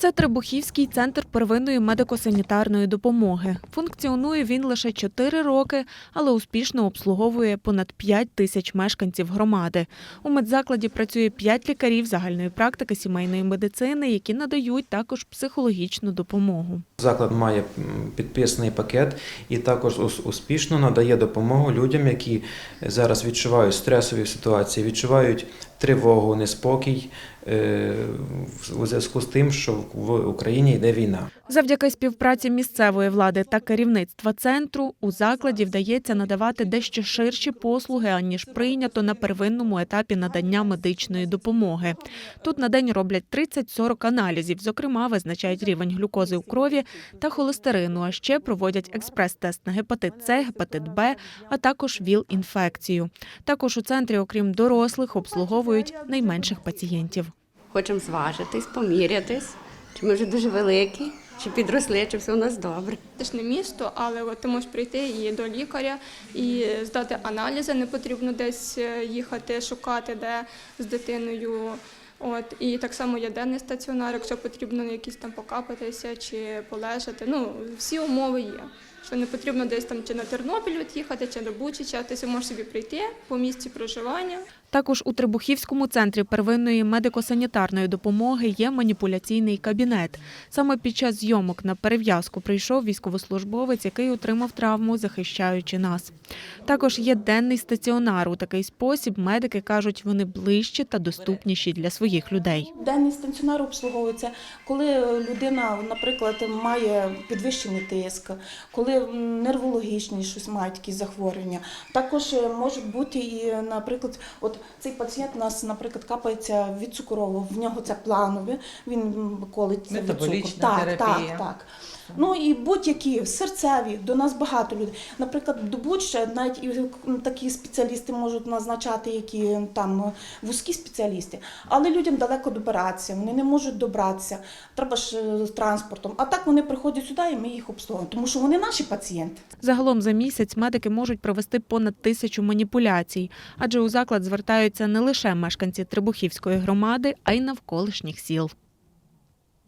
Це Требухівський центр первинної медико-санітарної допомоги. Функціонує він лише 4 роки, але успішно обслуговує понад 5 тисяч мешканців громади. У медзакладі працює 5 лікарів загальної практики сімейної медицини, які надають також психологічну допомогу. Заклад має підписаний пакет і також ус- успішно надає допомогу людям, які зараз відчувають стресові ситуації, відчувають тривогу, неспокій е, у зв'язку з тим, що в Україні йде війна. Завдяки співпраці місцевої влади та керівництва центру у закладі вдається надавати дещо ширші послуги, аніж прийнято на первинному етапі надання медичної допомоги. Тут на день роблять 30-40 аналізів, зокрема, визначають рівень глюкози у крові та холестерину, а ще проводять експрес-тест на гепатит С, гепатит Б, а також ВІЛ-інфекцію. Також у центрі, окрім дорослих, обслуговують найменших пацієнтів. Хочемо зважитись, помірятись, чи ми вже дуже великі, чи підросли, чи все у нас добре. Це ж не місто, але от ти можеш прийти і до лікаря і здати аналізи. Не потрібно десь е, їхати, шукати, де з дитиною. От і так само є денний стаціонар, якщо потрібно якісь там покапатися чи полежати. Ну всі умови є. Що не потрібно десь там чи на Тернопіль от їхати, чи до Бучича. Ти можеш собі прийти по місці проживання. Також у Трибухівському центрі первинної медико-санітарної допомоги є маніпуляційний кабінет. Саме під час зйомок на перев'язку прийшов військовослужбовець, який отримав травму, захищаючи нас. Також є денний стаціонар. У такий спосіб медики кажуть, вони ближчі та доступніші для своїх людей. Денний стаціонар обслуговується, коли людина, наприклад, має підвищений тиск, коли нервологічні щось мають якісь захворювання. Також е, можуть бути і, наприклад, от цей пацієнт у нас, наприклад, капається від цукрового, в нього це планове, він м, колиться від цукру. Так, так, так. Ну і будь-які серцеві, до нас багато людей. Наприклад, до Буча навіть і такі спеціалісти можуть назначати, які там вузькі спеціалісти, але людям далеко добиратися, вони не можуть добратися. Треба ж е, з транспортом. А так вони приходять сюди, і ми їх обслуговуємо, тому що вони наші пацієнти. Загалом за місяць медики можуть провести понад тисячу маніпуляцій, адже у заклад звертаються не лише мешканці Трибухівської громади, а й навколишніх сіл.